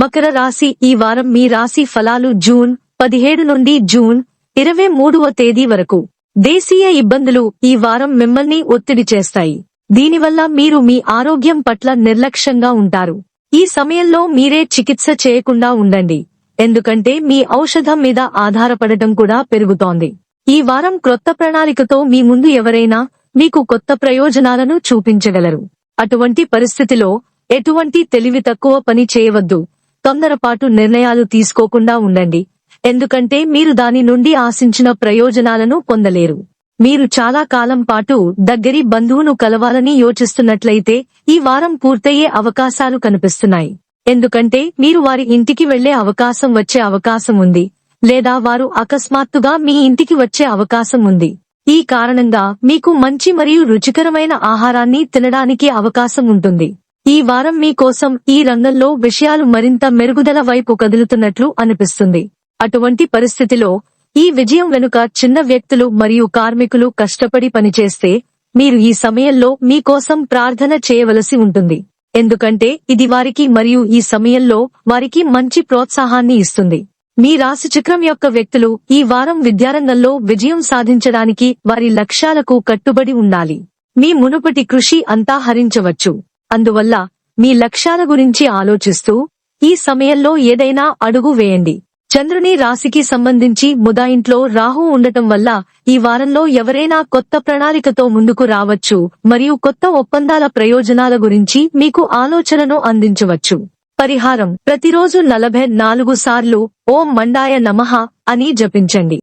మకర రాశి ఈ వారం మీ రాశి ఫలాలు జూన్ పదిహేడు నుండి జూన్ ఇరవై మూడవ తేదీ వరకు. దేశీయ ఇబ్బందులు ఈ వారం మిమ్మల్ని ఒత్తిడి చేస్తాయి. దీనివల్ల మీరు మీ ఆరోగ్యం పట్ల నిర్లక్ష్యంగా ఉంటారు. ఈ సమయంలో మీరే చికిత్స చేయకుండా ఉండండి. ఎందుకంటే మీ ఔషధం మీద ఆధారపడటం కూడా పెరుగుతోంది. ఈ వారం క్రొత్త ప్రణాళికతో మీ ముందు ఎవరైనా మీకు కొత్త ప్రయోజనాలను చూపించగలరు. అటువంటి పరిస్థితిలో ఎటువంటి తెలివి తక్కువ పని చేయవద్దు. తొందరపాటు నిర్ణయాలు తీసుకోకుండా ఉండండి. ఎందుకంటే మీరు దాని నుండి ఆశించిన ప్రయోజనాలను పొందలేరు. మీరు చాలా కాలం పాటు దగ్గరి బంధువును కలవాలని యోచిస్తున్నట్లయితే ఈ వారం పూర్తయ్యే అవకాశాలు కనిపిస్తున్నాయి. ఎందుకంటే మీరు వారి ఇంటికి వెళ్ళే అవకాశం వచ్చే అవకాశం ఉంది. లేదా వారు అకస్మాత్తుగా మీ ఇంటికి వచ్చే అవకాశం ఉంది. ఈ కారణంగా మీకు మంచి మరియు రుచికరమైన ఆహారాన్ని తినడానికి అవకాశం ఉంటుంది. ఈ వారం మీ కోసం ఈ రంగంలో విషయాలు మరింత మెరుగుదల వైపు కదులుతున్నట్లు అనిపిస్తుంది. అటువంటి పరిస్థితిలో ఈ విజయం వెనుక చిన్న వ్యక్తులు మరియు కార్మికులు కష్టపడి పనిచేస్తే మీరు ఈ సమయంలో మీకోసం ప్రార్థన చేయవలసి ఉంటుంది. ఎందుకంటే ఇది వారికి మరియు ఈ సమయంలో వారికి మంచి ప్రోత్సాహాన్ని ఇస్తుంది. మీ రాశి చక్రం యొక్క వ్యక్తులు ఈ వారం విద్యారంగంలో విజయం సాధించడానికి వారి లక్ష్యాలకు కట్టుబడి ఉండాలి. మీ మునుపటి కృషి అంతా హరించవచ్చు. అందువల్ల మీ లక్ష్యాల గురించి ఆలోచిస్తూ ఈ సమయంలో ఏదైనా అడుగు వేయండి. చంద్రుని రాశికి సంబంధించి ముదాయింట్లో రాహు ఉండటం వల్ల ఈ వారంలో ఎవరైనా కొత్త ప్రణాళికతో ముందుకు రావచ్చు మరియు కొత్త ఒప్పందాల ప్రయోజనాల గురించి మీకు ఆలోచనను అందించవచ్చు. పరిహారం. ప్రతిరోజు నలభై నాలుగు సార్లు ఓం మండాయ నమః అని జపించండి.